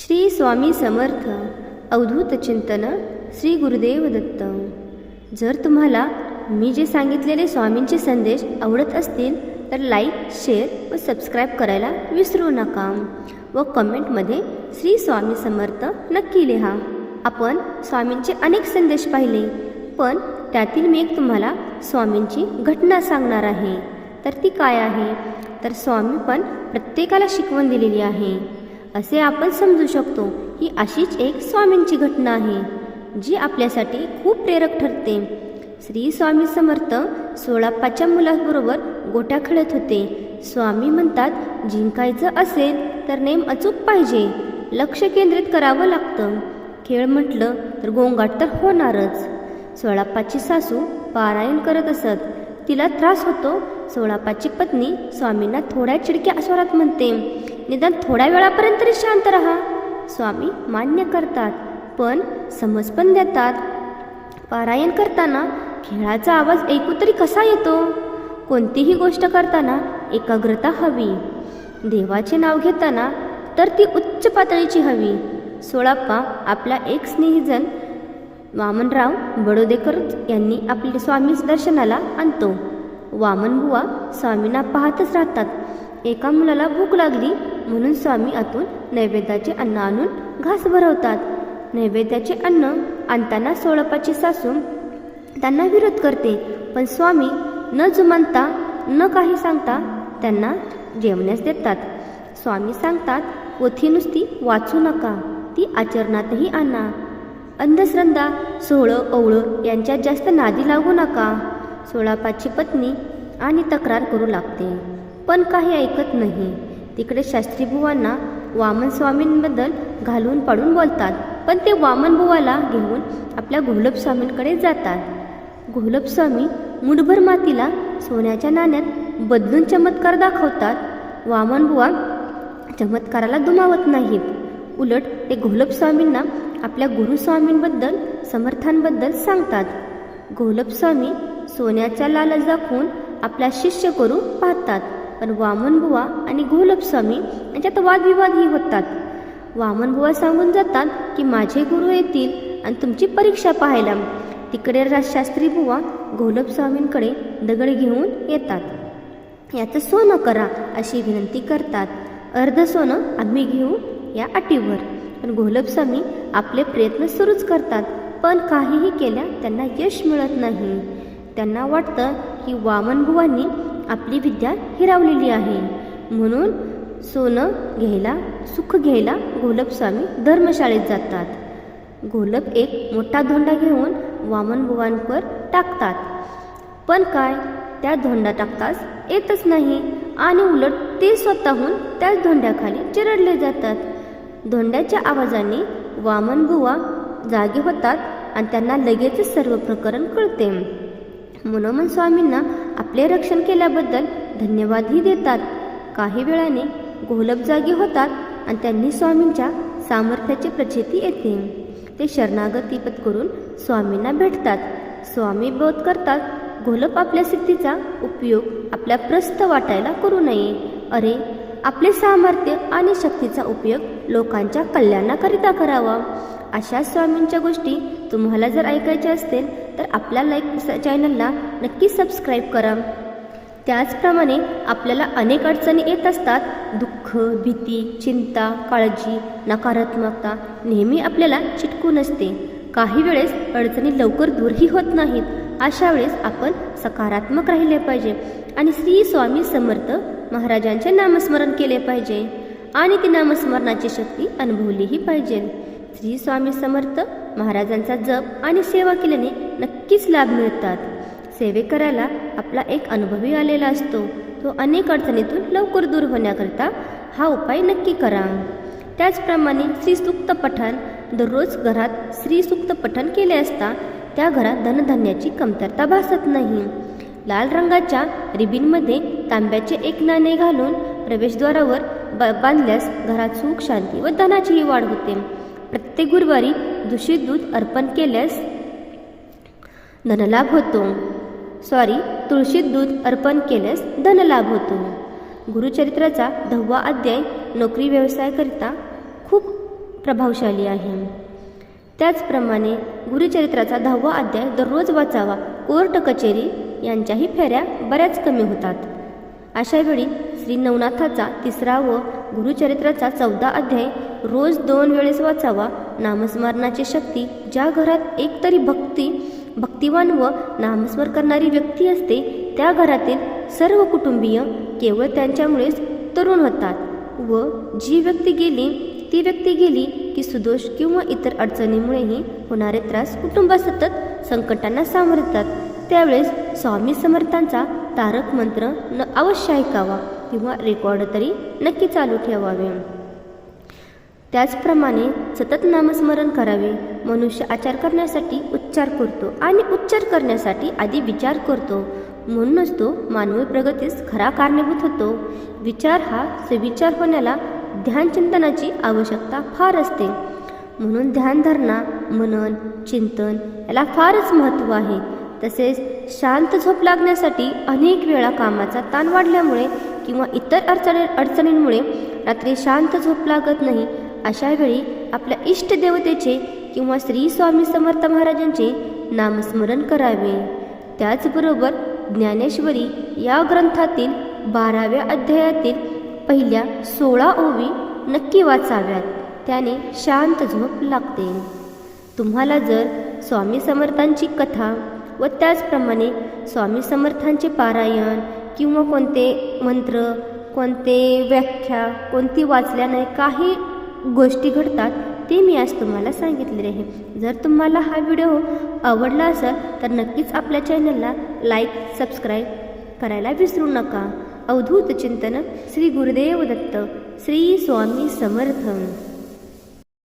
श्री स्वामी समर्थ अवधूत चिंतन श्री गुरुदेव दत्त. जर तुम्हाला मी जे सांगितलेले स्वामींचे संदेश आवडत असतील तर लाईक शेअर व सबस्क्राईब करायला विसरू नका व कमेंटमध्ये श्री स्वामी समर्थ नक्की लिहा. आपण स्वामींचे अनेक संदेश पाहिले पण त्यातील मी एक तुम्हाला स्वामींची घटना सांगणार आहे. तर ती काय आहे? तर स्वामी पण प्रत्येकाला शिकवण दिलेली आहे. असे आपण समजू शकतो ही अशीच एक स्वामींची घटना आहे जी आपल्यासाठी खूप प्रेरक ठरते. श्री स्वामी समर्थ सोळाप्पाच्या मुलाबरोबर गोट्या खेळत होते. स्वामी म्हणतात जिंकायचं असेल तर नेम अचूक पाहिजे. लक्ष केंद्रित करावं लागतं. खेळ म्हटलं तर गोंगाट तर होणारच. सोळाप्पाची सासू पारायण करत असत. तिला त्रास होतो. सोळापाची पत्नी स्वामींना थोड्या चिडक्या अस्वरात म्हणते निदान थोड्या वेळापर्यंत तरी शांत राहा. स्वामी मान्य करतात पण समज पण देतात. पारायण करताना खेळाचा आवाज ऐकू तरी कसा येतो? कोणतीही गोष्ट करताना एकाग्रता हवी. देवाचे नाव घेताना तर ती उच्च पातळीची हवी. सोळाप्पा आपला एक स्नेहीजन वामनराव बडोदेकर यांनी आपले स्वामीच दर्शनाला आणतो. वामनबुवा स्वामींना पाहतच राहतात. एका मुलाला भूक लागली म्हणून स्वामी आतून नैवेद्याचे अन्न आणून घास भरवतात. नैवेद्याचे अन्न आणताना सोळपाची सासू त्यांना विरोध करते पण स्वामी न जुमानता न काही सांगता त्यांना जेवण्यास देतात. स्वामी सांगतात पोथी नुसती वाचू नका ती आचरणातही आणा. अंधश्रद्धा सोहळं ओवळं यांच्यात जास्त नादी लागू नका. सोळापाची पत्नी आणि तक्रार करू लागते. पण काही ऐकत नाही. तिकडे शास्त्रीबुवांना वामन स्वामींबद्दल घालून पाडून बोलतात. पण ते वामन बुवाला घेऊन आपल्या घोलपस्वामींकडे जातात. घोलपस्वामी मुठभर मातीला सोन्याच्या नाण्यात बदलून चमत्कार दाखवतात. वामन बुवा चमत्काराला दुमावत नाहीत. उलट ते घोलपस्वामींना आपल्या गुरुस्वामींबद्दल समर्थांबद्दल सांगतात. गोलपस्वामी सोन्याच्या सोन्याचा लालच दाखवून आपला शिष्य करू पाहतात. पण वामनबुवा आणि गोलपस्वामी यांच्यात वादविवादही होतात. वामनबुवा सांगून जातात की माझे गुरु येतील आणि तुमची परीक्षा पाहायला. तिकडे शास्त्री बुवा गोलपस्वामींकडे दगड घेऊन येतात. याचं सोनं करा अशी विनंती करतात. अर्ध सोनं आम्ही घेऊ या अटीवर. पण गोलपस्वामी आपले प्रयत्न सुरूच करतात पण काहीही केल्या त्यांना यश मिळत नाही. त्यांना वाटतं की वामनबुवांनी आपली विद्या हिरावलेली आहे. म्हणून सोनं घ्यायला सुख घ्यायला घोलप स्वामी धर्मशाळेत जातात. घोलप एक मोठा धोंडा घेऊन वामनबुवांवर टाकतात. पण काय? त्या धोंडा टाकताच येतच नाही आणि उलट ते स्वतःहून त्याच धोंड्याखाली चिरडले जातात. धोंड्याच्या आवाजाने वामनबुवा जागे होतात आणि त्यांना लगेचच सर्व प्रकरण कळते. मनोमन स्वामींना आपले रक्षण केल्याबद्दल धन्यवादही देतात. काही वेळाने घोलप जागी होतात आणि त्यांनी स्वामींच्या सामर्थ्याची प्रचिती येते. ते शरणागतीपत करून स्वामींना भेटतात. स्वामी बोध करतात घोलप आपल्या सिद्धीचा उपयोग आपल्या प्रस्थ वाटायला करू नये. अरे आपले सामर्थ्य आणि शक्तीचा उपयोग लोकांच्या कल्याणाकरिता करावा. अशा स्वामींच्या गोष्टी तुम्हाला जर ऐकायच्या असतील तर आपल्या लाईक चॅनलला नक्की सबस्क्राईब करा. त्याचप्रमाणे आपल्याला अनेक अडचणी येत असतात. दुःख भीती चिंता काळजी नकारात्मकता नेहमी आपल्याला चिटकून असते काही वेळेस अडचणी लवकर दूरही होत नाहीत. अशा वेळेस आपण सकारात्मक राहिले पाहिजे. आणि श्री स्वामी समर्थ महाराजांचे नामस्मरण केले पाहिजे. आणि ती नामस्मरणाची शक्ती अनुभवलीही पाहिजे. श्री स्वामी समर्थ महाराजांचा जप आणि सेवा केल्याने नक्कीच लाभ मिळतात. सेवे करायला आपला एक अनुभवी आलेला असतो. तो अनेक अडचणीतून लवकर दूर होण्याकरिता हा उपाय नक्की करा. त्याचप्रमाणे श्रीसुक्त पठण दररोज घरात श्रीसुक्त पठण केले असता त्या घरात धनधान्याची कमतरता भासत नाही. लाल रंगाच्या रिबीनमध्ये तांब्याचे एक नाणे घालून प्रवेशद्वारावर ब बांधल्यास घरात सुख शांती व धनाचीही वाढ होते. प्रत्येक गुरुवारी दूषित दूध अर्पण केल्यास धनलाभ होतो. सॉरी तुळशीत दूध अर्पण केल्यास धनलाभ होतो. गुरुचरित्राचा दहावा अध्याय नोकरी व्यवसायाकरिता खूप प्रभावशाली आहे. त्याचप्रमाणे गुरुचरित्राचा दहावा अध्याय दररोज वाचावा. कोर्ट कचेरी यांच्याही फेऱ्या बऱ्याच कमी होतात. अशावेळी श्री नवनाथाचा तिसरा व गुरुचरित्राचा चौदा अध्याय रोज दोन वेळेस वाचावा. नामस्मरणाची शक्ती ज्या घरात एकतरी भक्ती भक्तिवान व नामस्मर करणारी व्यक्ती असते त्या घरातील सर्व कुटुंबीय केवळ त्यांच्यामुळेच तरुण होतात व जी व्यक्ती गेली ती व्यक्ती गेली की सुदोष किंवा इतर अडचणीमुळेही होणारे त्रास कुटुंबासतत संकटांना सामोरतात त्यावेळेस स्वामी समर्थांचा तारक मंत्र न अवश्य ऐकावा किंवा रेकॉर्ड तरी नक्की चालू ठेवावे. त्याचप्रमाणे सतत नामस्मरण करावे मनुष्य आचार करण्यासाठी उच्चार करतो आणि उच्चार करण्यासाठी आधी विचार करतो. म्हणूनच तो मानवी प्रगतीस खरा कारणीभूत होतो. विचार हा सुविचार होण्याला ध्यानचिंतनाची आवश्यकता फार असते. म्हणून ध्यानधारणा मनन चिंतन याला फारच महत्त्व आहे. तसेच शांत झोप लागण्यासाठी अनेक वेळा कामाचा ताण वाढल्यामुळे किंवा इतर अडचणी अडचणींमुळे रात्री शांत झोप लागत नाही. अशा वेळी आपल्या इष्टदेवतेचे किंवा श्री स्वामी समर्थ महाराजांचे नामस्मरण करावे. त्याचबरोबर ज्ञानेश्वरी या ग्रंथातील बाराव्या अध्यायातील पहिल्या सोळा ओवी नक्की वाचाव्यात. त्याने शांत झोप लागते. तुम्हाला जर स्वामी समर्थांची कथा व त्याचप्रमाणे स्वामी समर्थांचे पारायण किंवा कोणते मंत्र कोणते व्याख्या कोणती वाचल्याने काही गोष्टी घडतात ते मी आज तुम्हाला सांगितलेले आहे. जर तुम्हाला हा व्हिडिओ आवडला असेल तर नक्कीच आपल्या चॅनलला लाईक सबस्क्राईब करायला विसरू नका. अवधूत चिंतन श्री गुरुदेव दत्त श्री स्वामी समर्थ.